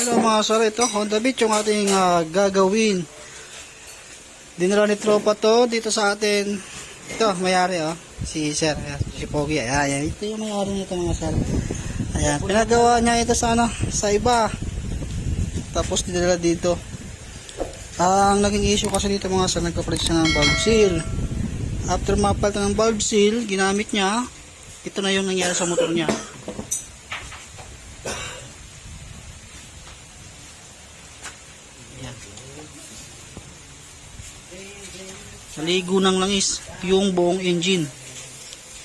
Hello mga sir, ito Honda Beat yung ating ah, gagawin. Dinala ni Tropa to dito sa atin. Ito, mayari oh. Si sir, ayan, si Pogi. Ayan. Ito yung mayari nito mga sir. Ayan, pinagawa niya ito sa ano, sa iba. Tapos dinala dito. Ang naging issue kasi dito mga sir, nagpapalit siya ng valve seal. After mapalitan ng valve seal, ginamit niya, ito na yung nangyari sa motor niya. Naligo ng langis yung buong engine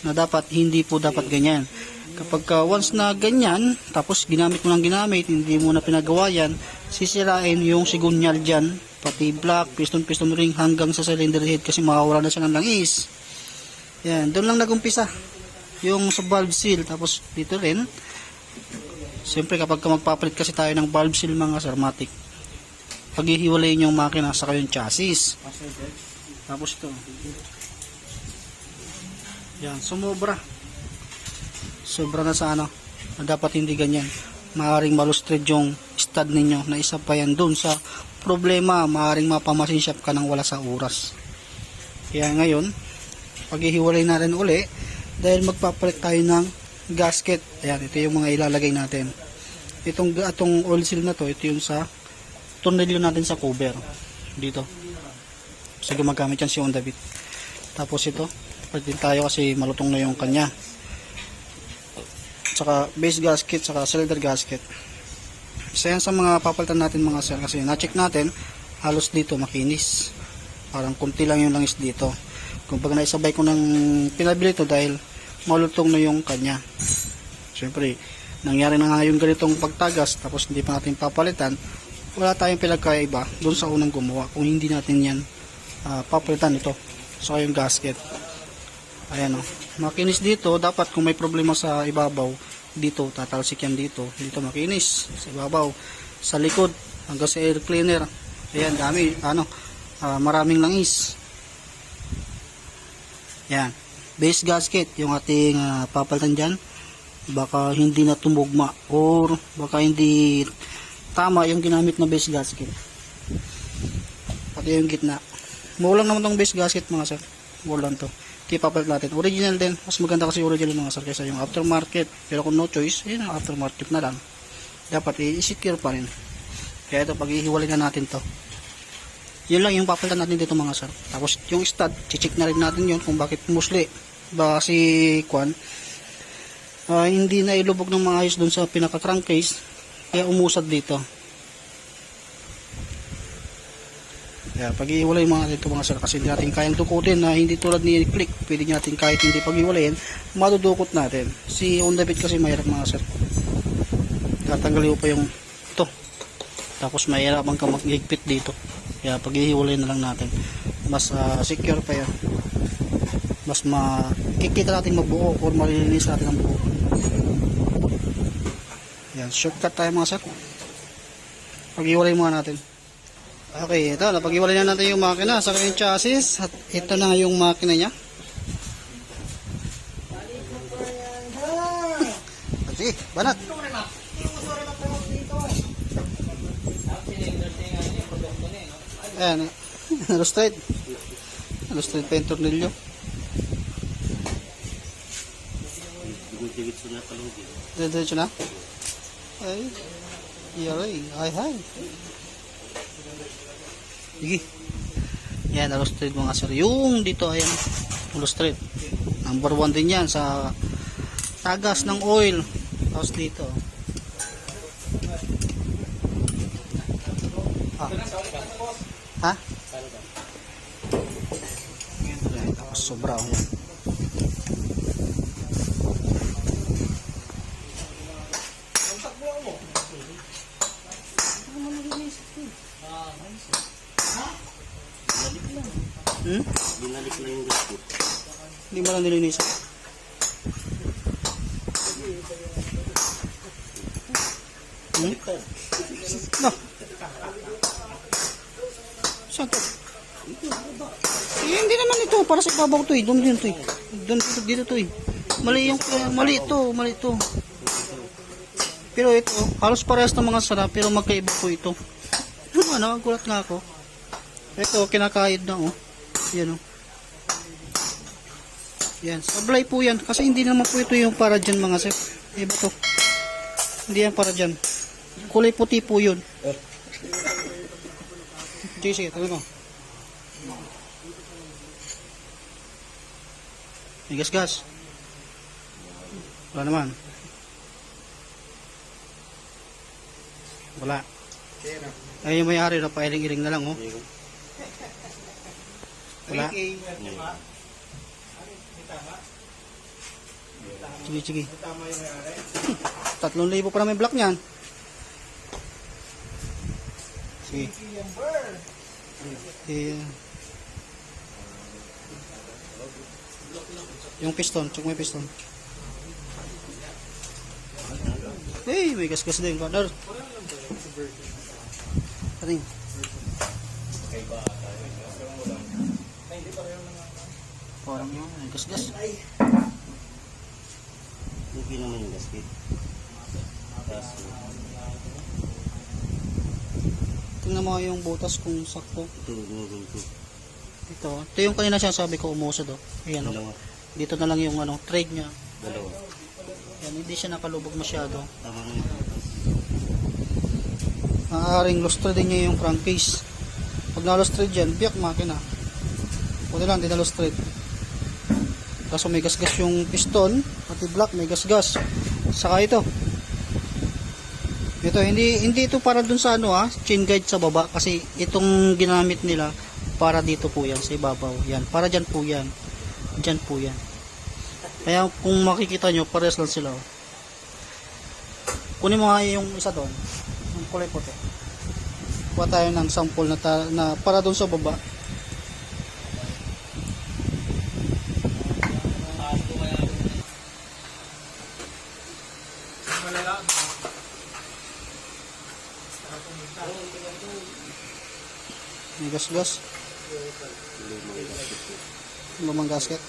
na dapat hindi po dapat ganyan. Kapag ka once na ganyan, tapos ginamit mo lang ginamit, hindi mo na pinagawa yan, sisirain yung sigunyal dyan, pati block, piston, piston ring hanggang sa cylinder head kasi mawawala na siya ng langis. Yan, doon lang nagumpisa yung sa valve seal. Tapos dito rin, siyempre kapag ka magpapalit kasi tayo ng valve seal mga sarmatic, paghihiwalayin yung makina sa yung chassis. Tapos ito. Yan, sumobra. Sobra na sa ano, na dapat hindi ganyan. Maaring malustred yung stud ninyo na isa pa yan dun sa problema, maaring mapamasin shop ka nang wala sa oras. Kaya ngayon, paghihiwalay natin uli, dahil magpapalit tayo ng gasket. Ayan, ito yung mga ilalagay natin. Itong, atong oil seal na to, ito yung sa tornilyo natin sa cover. Dito. Kasi gumagamit yan si Honda Beat. Tapos ito, din tayo kasi malutong na yung kanya. Tsaka base gasket, tsaka cylinder gasket. Isa yan sa mga papalitan natin mga sir kasi na-check natin, halos dito makinis. Parang kunti lang yung langis dito. Kung pag naisabay ko ng pinabili ito dahil malutong na yung kanya. Siyempre, nangyari na nga yung ganitong pagtagas tapos hindi pa natin papalitan, wala tayong pinagkaiba doon sa unang gumawa kung hindi natin yan ah, papalitan ito. So yung gasket. Ayan o. Makinis dito, dapat kung may problema sa ibabaw, dito, tatalsik yan dito. Dito makinis, sa ibabaw. Sa likod, hanggang sa air cleaner. Ayan, dami, ano, ah, maraming langis. Yan. Base gasket, yung ating ah, papalitan dyan. Baka hindi na tumugma or baka hindi tama yung ginamit na base gasket. Pati yung gitna. Maulang naman tong base gasket mga sir. Maulang to. Kaya papalit natin. Original din. Mas maganda kasi original mga sir kaysa yung aftermarket. Pero kung no choice, yun ang aftermarket na lang. Dapat i-secure pa rin. Kaya ito, pag-ihiwalay na natin to. Yun lang yung papalitan natin dito mga sir. Tapos yung stud, chichik na rin natin yun kung bakit musli. Baka si Kwan, ah, hindi na ilubog ng maayos dun sa pinaka crankcase. Kaya umusad dito. Kaya pag-iwalay mga dito mga sir kasi hindi natin kayang dukutin na hindi tulad ni click. Pwede natin kahit hindi pag-iwalayin, madudukot natin. Si Honda Beat kasi mahirap mga sir. Tatanggalin mo pa yung to. Tapos mahirapan ka maghigpit dito. Kaya pag-ihiwalay na lang natin. Mas ah, secure pa yan. Mas makikita natin mabuo or malilinis natin ang buo. Yan, shortcut tayo mga sir. Pag-iwalay muna natin. Okay, ito, napag-iwalay na natin yung makina sa kanyang chassis at ito na yung makina niya. Sige, banat. Ayan, roasted. Roasted pa yung tornilyo. Diretso na? Ay, yaray, ay, ay. Sige. Yan, roasted mga sir. Yung dito, ayan, roasted. Number one din yan sa tagas ng oil. Tapos dito. Ah. Ha? Ayan, tapos sobra. oh, Yan. Hmm? Binalik na yung gasket. Hindi mo lang nilinis. Hmm? No. Saan to? Eh, hindi naman ito. Para sa ibabaw to eh. Doon din to eh. Doon dito, dito to eh. Mali yung, mali ito. Mali ito. Pero ito, halos parehas ng mga sarap, pero magkaiba po ito. Ano, gulat nga ako. Ito, kinakaid na oh. Yan oh. Yan, sablay po yan. Kasi hindi naman po ito yung para dyan mga sir. Iba to. Hindi yan para dyan. Kulay puti po yun. Sige, sige, tabi mo. May gas-gas. Wala naman. Wala. Ay, yung may-ari na pailing-iling na lang, oh. Wala. Sige, sige. Tatlong libo pa na may block niyan. Sige. Eh, yung piston, check mo yung piston. Hey, may gas-gas din, partner. Pating. Parang yun, gas-gas. Hindi naman yung gasket. Tapos, Tingnan mo yung butas kung sakto. ito, ginugol ko. Ito, ito yung kanina siya sabi ko umusod oh. Ayan oh. Dalawa. Dito na lang yung ano, trade niya. Dalawa. Yan, hindi siya nakalubog masyado. Tama na butas. Maaaring lustre din niya yung crankcase. Pag na-lustre dyan, biyak makina. Pwede lang, di na-lustre. Kaso may gasgas yung piston, pati block may gasgas. Saka ito. Ito, hindi hindi ito para dun sa ano ah, chain guide sa baba kasi itong ginamit nila para dito po yan sa ibabaw. Yan, para dyan po yan. Dyan po yan. Kaya kung makikita nyo, pares lang sila. oh. Kunin mo nga yung isa doon. Yung kulay puti. Kuha tayo ng sample na, na para doon sa baba. Gas-gas. Lumang gasket.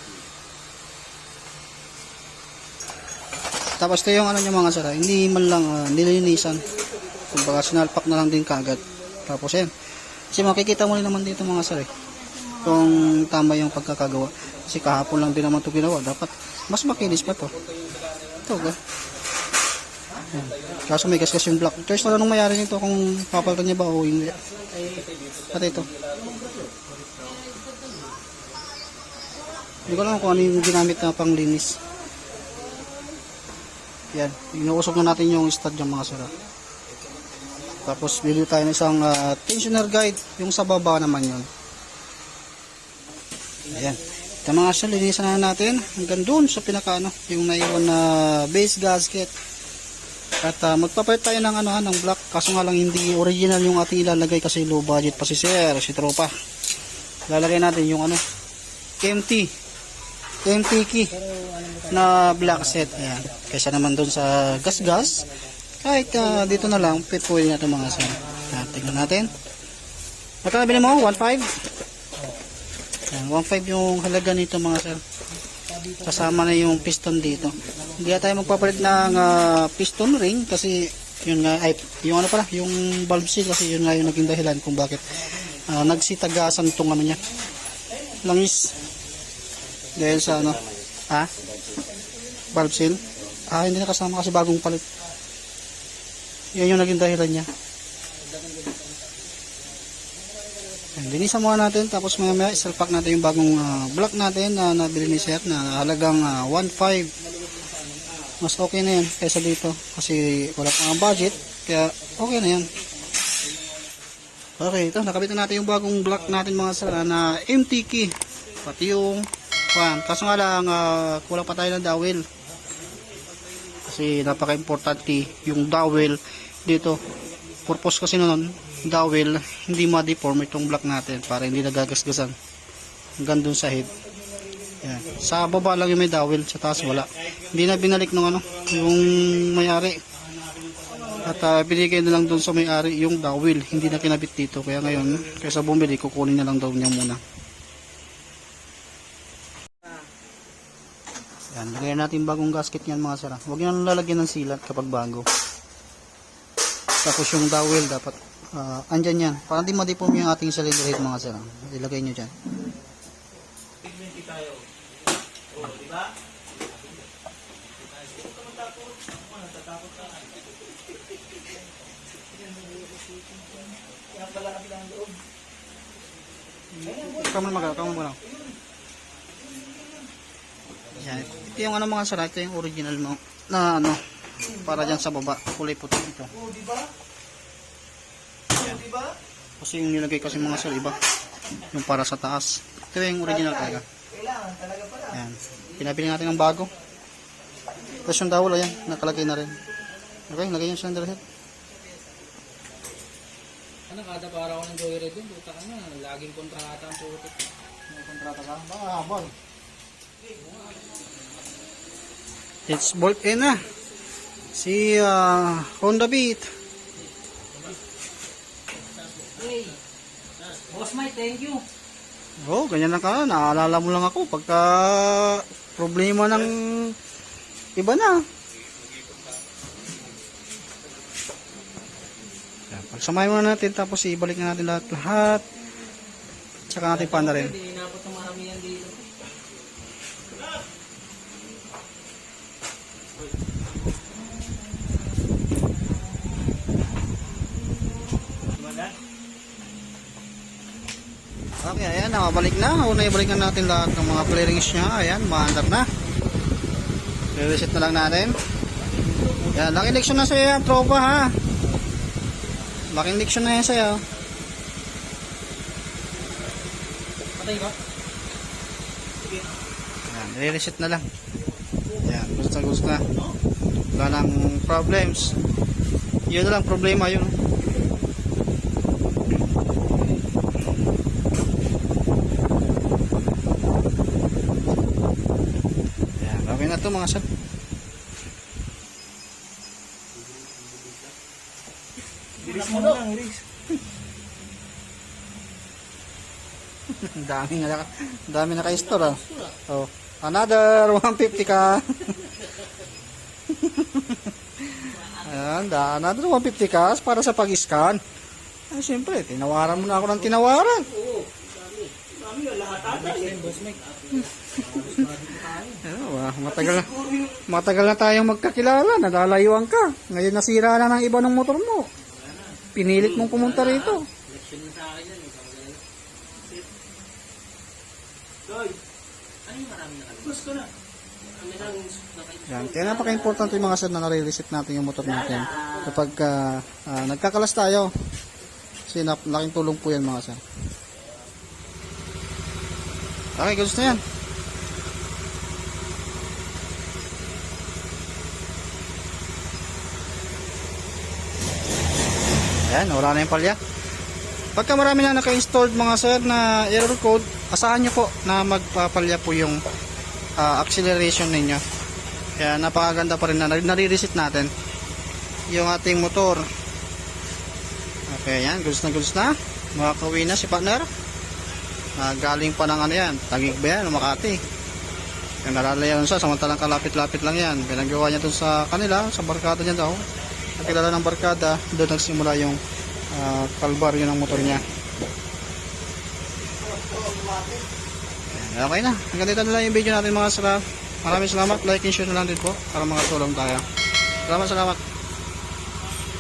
Tapos ito yung ano niya mga sara, hindi man lang ah, nilinisan. Kumbaga sinalpak na lang din kagad. Tapos yan. Kasi makikita mo rin naman dito mga sara. eh, Kung tama yung pagkakagawa. Kasi kahapon lang din naman ito ginawa. Dapat mas makinis pa to. Ito ba? Yan. Kaso may gasgas yung block. Lang nung mayari nito kung papalitan niya ba o hindi. Pati ito. Hindi ko alam kung ano yung ginamit na panglinis. Yan, inuusok na natin yung stud ng mga sira. Tapos bili tayo ng isang ah, tensioner guide, yung sa baba naman yun. Ayan. Ito mga sir, linisan na natin hanggang doon sa pinaka ano, yung naiwan na base gasket. At ah, magpapalit tayo ng ano, ah, ng block. Kaso nga lang hindi original yung ating ilalagay kasi low budget pa si sir, si tropa. Lalagay natin yung ano, KMT. KMT key na black set. Ayan. Kaysa naman doon sa gas-gas. Kahit ah, dito na lang, fit po yun natin mga sir. Ayan, tingnan natin. Magkano bilhin mo? 1.5? Ayan, 1.5 yung halaga nito mga sir. Kasama na yung piston dito. Hindi tayo magpapalit ng ah, piston ring kasi yun nga, ay, yung ano pala, yung valve seal kasi yun nga yung naging dahilan kung bakit ah, nagsitagasan itong ano niya. Langis. Dahil sa ano, ha? Valve seal? Ah, hindi na kasama kasi bagong palit. Yan yung naging dahilan niya. Ayan, Linisan muna natin tapos maya maya isalpak natin yung bagong ah, block natin na nabili ni Sir na halagang ah, 1.5 mas okay na yan kaysa dito. Kasi wala pang ang budget kaya okay na yan. Okay ito nakabit na natin yung bagong block natin mga sir ah, na MTK pati yung kwan kaso nga lang ah, kulang pa tayo ng dowel. Kasi napaka importante yung dowel dito. Purpose kasi nun dowel hindi ma-deform itong block natin para hindi nagagasgasan. Hanggang dun sa head yan. sa baba lang yung may dowel sa taas wala hindi na binalik ng ano yung may-ari at uh, binigay na lang dun sa may-ari yung dowel hindi na kinabit dito kaya ngayon kaysa bumili kukunin na lang daw niya muna yan lagyan natin bagong gasket yan mga sara huwag nyo nang lalagyan ng silat kapag bago Tapos yung dowel dapat ah, andyan yan. Para hindi madipom yung ating cylinder head mga sir. Ilagay nyo dyan. Ikaw mo mag ikaw mo lang. Yan. Ito yung ano mga sir, ito yung original mo na ano para dyan sa baba, kulay puti ito. Yan. Kasi yung nilagay kasi mga sir iba. Yung para sa taas. Ito yung original talaga. Yan. Pinabili natin ng bago. Tapos yung dowel, ayan, nakalagay na rin. Okay, lagay yung cylinder head. Ano, kada para ako ng joyride dun, puta ka na, laging kontrata ang putik. May kontrata ka? Baka habol. It's bolt in na. Si ah, Honda Beat. Hey, boss Mike, thank you. Oh, ganyan lang ka. Naalala mo lang ako pagka problema ng iba na. Yan, Pagsamahin muna natin tapos ibalik na natin lahat lahat. Tsaka natin panda rin. Hindi inabot ng maramihan dito. Nakabalik na. Una ibalik na natin lahat ng mga clearings niya. Ayan, maandar na. I-reset na lang natin. Ayan, laking leksyon na sa'yo yan, tropa ha. Laking leksyon na yan sa'yo. Patay ba? Ayan, i-reset na lang. Ayan, gusto gusto na. Wala nang problems. Yun na lang problema yun. Ayan, okay na to mga sir. Bilis mo lang, bilis. Dami ang dami naka-store ah. Oh, another 150 ka. Ayan, da, another 150 ka para sa pag-scan. Ay, siyempre, tinawaran mo na ako ng tinawaran. Boss Mike. Matagal na, matagal na tayong magkakilala, nalalayuan ka. Ngayon nasira na ng iba ng motor mo. Pinilit mong pumunta rito. Yan. Kaya napaka-importante yung mga sir na nare-reset natin yung motor natin. Kapag ah, ah, nagkakalas tayo. Kasi laking tulong po yan mga sir. Okay, gusto na yan. Ayan, wala na yung palya. Pagka marami na naka-installed mga sir na error code, asahan nyo po na magpapalya po yung ah, acceleration ninyo. Kaya napakaganda pa rin na nare-reset natin yung ating motor. Okay, yan. Goods na goods na. Makakauwi na si partner. Ah, galing pa ng ano yan. Tagig ba yan? Makati. Yung nalalayan siya. Samantalang kalapit-lapit lang yan. Pinagawa niya dun sa kanila. Sa barkada niya daw. Nakilala ng barkada. Doon nagsimula yung ah, kalbaryo ng motor niya. Okay na. Hanggang dito na lang yung video natin mga sarap. Maraming salamat. Like and share na lang din po para mga tulong tayo. Salamat, salamat.